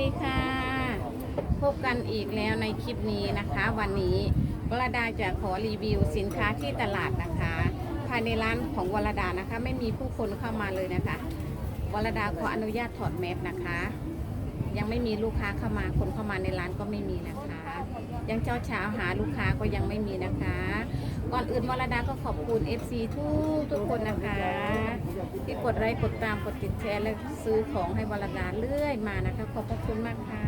ดีค่ะ พบกันอีกแล้วในคลิปนี้นะคะ วันนี้วรดาจะขอรีวิวสินค้าที่ตลาดนะคะ ภายในร้านของวรดานะคะ ไม่มีผู้คนเข้ามาเลยนะคะวรดาขออนุญาตถอดแมสนะคะ ยังไม่มีลูกค้าเข้ามาคนเข้ามาในร้านก็ไม่มีนะคะ ยังเช้าเช้าหาลูกค้าก็ยังไม่มีนะคะ ก่อนอื่นวรดาก็ขอบคุณ FC ทุกทุกคนนะคะ ที่กดไลค์กดตามกดติดแชร์และซื้อของให้วรดาเรื่อยมานะคะ ขอบพระคุณมากค่ะ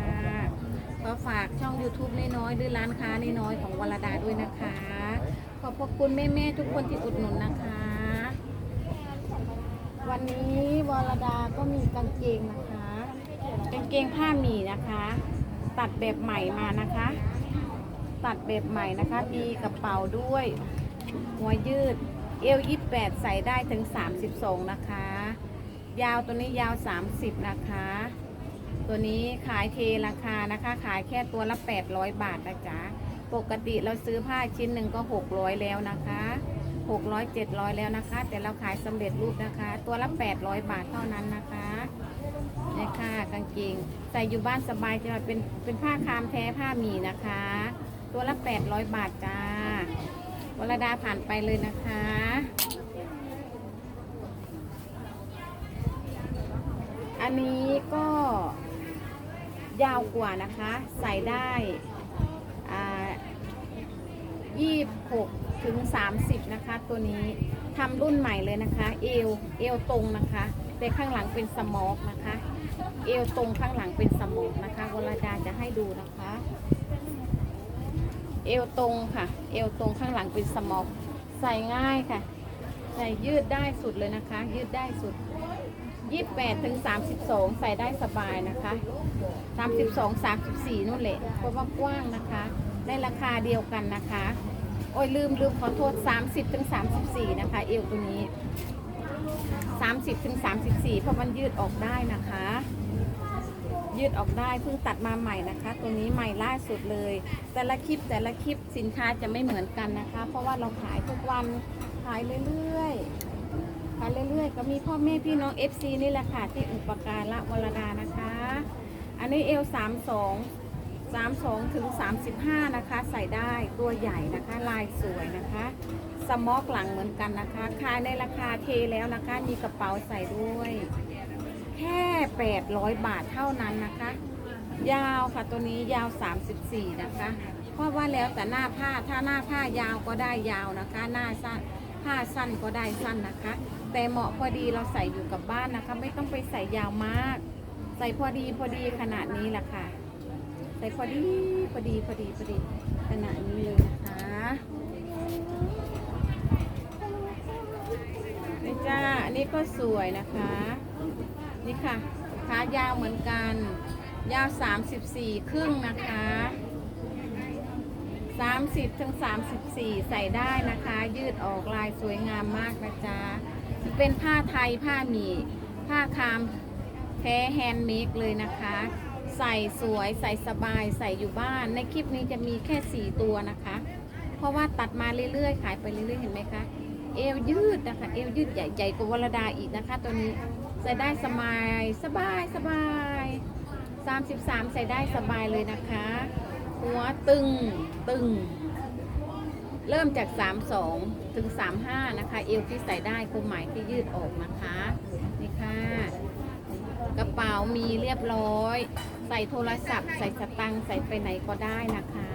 ก็ฝากช่อง YouTube น้อยๆหรือร้านค้าน้อยๆของวรดาด้วยนะคะ ขอบพระคุณแม่ๆทุกคนที่อุดหนุนนะคะ วันนี้วรดาก็มีกางเกงนะคะกางเกงผ้าหมีนะคะ ตัดแบบใหม่มานะคะ ตัดแบบใหม่นะคะ มีกระเป๋าด้วย หัวยืด เอว28 ใส่ได้ถึง 32 นะคะ ยาวตัวนี้ยาว 30 นะคะ ตัวนี้ขายเทราคานะคะ ขายแค่ตัวละ 800 บาทนะจ๊ะ ปกติเราซื้อผ้าชิ้นหนึ่งก็ 600 แล้วนะคะ600 700 แล้วนะคะ แต่เราขายสำเร็จรูปนะคะ ตัวละ 800 บาทเท่านั้นนะคะนี่ค่ะกางเกงใส่อยู่บ้านสบายจะเป็นเป็นผ้าคามแท้ผ้าหมีนะคะ ตัวละ 800 บาทจ้าวรดาผ่านไปเลยนะคะ อันนี้ก็ยาวกว่านะคะ ใส่ได้อ่า26ถึง30นะคะ ตัวนี้ทำรุ่นใหม่เลยนะคะ เอวเอวตรงนะคะ แต่ข้างหลังเป็นสมอกนะคะ เอวตรงข้างหลังเป็นสมอกนะคะวรดาจะให้ดูนะคะ เอวตรงค่ะ เอวตรงข้างหลังเป็นสมอกใส่ง่ายค่ะ ใส่ยืดได้สุดเลยนะคะ ยืดได้สุด 28ถึง32 ใส่ได้สบายนะคะ 32 34นู่นแหละเพราะว่ากว้างนะคะ ได้ราคาเดียวกันนะคะ โอ้ยลืมลืมขอโทษ 30ถึง34 นะคะ เอวตัวนี้ 30ถึง34 เพราะมันยืดออกได้นะคะ ยืดออกได้เพิ่งตัดมาใหม่นะคะ ตัวนี้ใหม่ล่าสุดเลย แต่ละคลิปแต่ละคลิปสินค้าจะไม่เหมือนกันนะคะ เพราะว่าเราขายทุกวันขายเรื่อยๆขายเรื่อยๆ ก็มีพ่อแม่พี่น้อง FC นี่แหละค่ะที่อุปการะวรดานะคะ อันนี้เอล32 32ถึง35นะคะ ใส่ได้ตัวใหญ่นะคะ ลายสวยนะคะสมอกหลังเหมือนกันนะคะขายในราคาเทแล้วนะคะ มีกระเป๋าใส่ด้วย ค่800 บาทเท่านั้นนะคะ ยาวค่ะตัวนี้ยาว 34 นะคะ เพราะว่าแล้วแต่หน้าผ้าถ้าหน้าผ้ายาวก็ได้ยาวนะคะ หน้าสั้นผ้าสั้นก็ได้สั้นนะคะ แต่เหมาะพอดีเราใส่อยู่กับบ้านนะคะ ไม่ต้องไปใส่ยาวมาก ใส่พอดีพอดีขนาดนี้แหละค่ะ ใส่พอดีพอดีพอดีพอดีขนาดนี้เลยนะคะ จ้า อันนี้ก็สวยนะคะ นี่ค่ะขายาวเหมือนกัน ยาว 34 ครึ่งนะคะ 30ถึง34 ใส่ได้นะคะ ยืดออกลายสวยงามมากนะจ๊ะเป็นผ้าไทยผ้าหมี่ ผ้าคามแท้แฮนด์เมดเลยนะคะ ใส่สวยใส่สบายใส่อยู่บ้าน ในคลิปนี้จะมีแค่ 4 ตัวนะคะ เพราะว่าตัดมาเรื่อยๆ ขายไปเรื่อยๆ เห็นไหมคะ เอวยืดนะคะ เอวยืดใหญ่ๆกว่าวรดาอีกนะคะ ตัวนี้ใส่ได้สบายสบายสบาย33 ใส่ได้สบายเลยนะคะ หัวตึงตึง เริ่มจาก 32 ถึง 35 นะคะ เอวที่ใส่ได้คือหมายที่ยืดออกนะคะนี่ค่ะกระเป๋ามีเรียบร้อย ใส่โทรศัพท์ ใส่สตังค์ใส่ไปไหนก็ได้นะคะ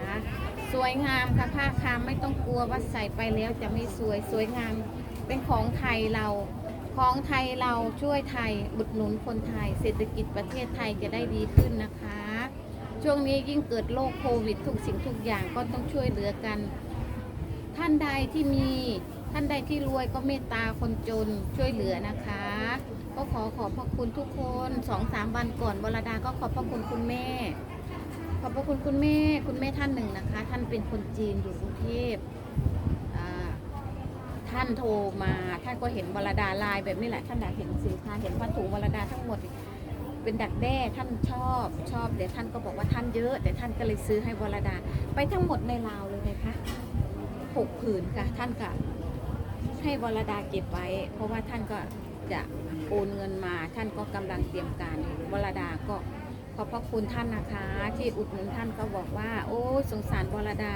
สวยงามค่ะผ้าคามไม่ต้องกลัวว่าใส่ไปแล้วจะไม่สวยสวยงาม เป็นของไทยเรา ของไทยเราช่วยไทยบุดหนุนคนไทย เศรษฐกิจประเทศไทยจะได้ดีขึ้นนะคะ ช่วงนี้ยิ่งเกิดโรคโควิดทุกสิ่งทุกอย่างก็ต้องช่วยเหลือกัน ท่านใดที่มีท่านใดที่รวยก็เมตตาคนจนช่วยเหลือนะคะ ก็ขอขอบพระคุณทุกคนสองสามวันก่อนวรดาก็ขอบพระคุณคุณแม่ ขอบพระคุณคุณแม่คุณแม่ท่านหนึ่งนะคะ ท่านเป็นคนจีนอยู่กรุงเทพท่านโทรมาท่านก็เห็นวรดาลายแบบนี้แหละ ท่านอยากเห็นสินค้าเห็นผ้าถุงวรดาทั้งหมด เป็นดักแด้ท่านชอบชอบเดี๋ยวท่านก็บอกว่าท่านเยอะ แต่ท่านก็เลยซื้อให้วรดา ไปทั้งหมดในลาวเลยนะคะหกผืนค่ะ ท่านก็ให้วรดาเก็บไว้ เพราะว่าท่านก็จะโอนเงินมาท่านก็กำลังเตรียมการวรดาก็ อบพระคุณท่านนะคะ ที่อุดหนุนท่านก็บอกว่า โอ้สงสารวรดา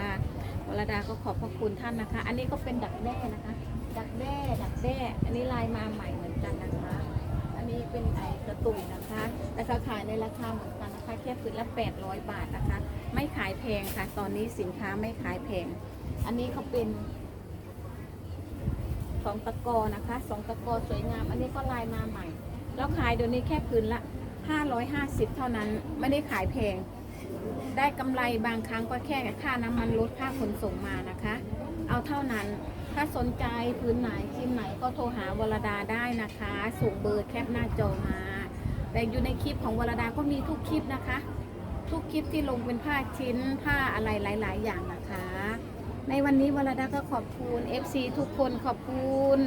วรดาก็ขอบพระคุณท่านนะคะ อันนี้ก็เป็นดักแด้นะคะ ดักแด้ดักแด้อันนี้ลายมาใหม่เหมือนกันนะคะ อันนี้เป็นไอกระตุยนะคะแต่ขาขายในราคาเหมือนกันนะคะแค่ผืนละ 800 บาทนะคะ ไม่ขายแพงค่ะ ตอนนี้สินค้าไม่ขายแพง อันนี้เขาเป็นสองตะกอนะคะสองตะกอสวยงาม อันนี้ก็ลายมาใหม่ แล้วขายเดี๋ยวนี้แค่ผืนละ 550 เท่านั้นไม่ได้ขายแพง ได้กำไรบางครั้งก็แค่ค่าน้ำมันลดค่าขนส่งมานะคะ เอาเท่านั้นถ้าสนใจพื้นไหนชิ้นไหนก็โทรหาวรดาได้นะคะ ส่งเบอร์แคปหน้าจอมาแต่อยู่ในคลิปของวรดาก็มีทุกคลิปนะคะ ทุกคลิปที่ลงเป็นผ้าชิ้นผ้าอะไรหลาย ๆ อย่างนะคะ ในวันนี้วรดาก็ขอบคุณ FC ทุกคนขอบคุณ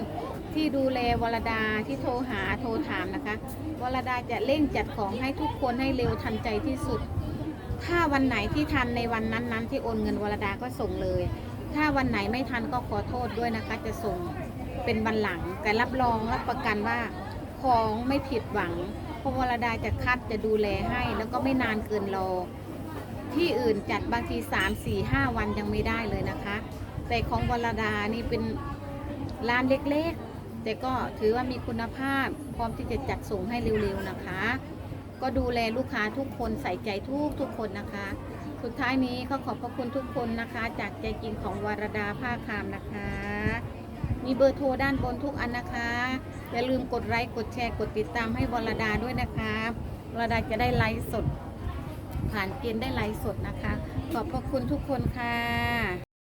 ที่ดูแลวรดาที่โทรหาโทรถามนะคะ วรดาจะเร่งจัดของให้ทุกคนให้เร็วทันใจที่สุด ถ้าวันไหนที่ทันในวันนั้นๆ ที่โอนเงินวรดาก็ส่งเลย ถ้าวันไหนไม่ทันก็ขอโทษด้วยนะคะ จะส่งเป็นวันหลังแต่รับรองรับประกันว่าของไม่ผิดหวังเพราะวรดาจะคัดจะดูแลให้ แล้วก็ไม่นานเกินรอ ที่อื่นจัดบางที3 4 5วันยังไม่ได้เลยนะคะ แต่ของวรดานี่เป็นร้านเล็กๆ แต่ก็ถือว่ามีคุณภาพพร้อมที่จะจัดส่งให้เร็วๆนะคะ ก็ดูแลลูกค้าทุกคนใส่ใจทุกทุกคนนะคะ สุดท้ายนี้ก็ขอบพระคุณทุกคนนะคะ จากใจจริงของวรดาผ้าคามนะคะ มีเบอร์โทรด้านบนทุกอันนะคะอย่าลืมกดไลค์กดแชร์กดติดตามให้วรดาด้วยนะคะวรดาจะได้ไลฟ์สด ผ่านเกณฑ์ได้ไลฟ์สดนะคะ ขอบพระคุณทุกคนค่ะ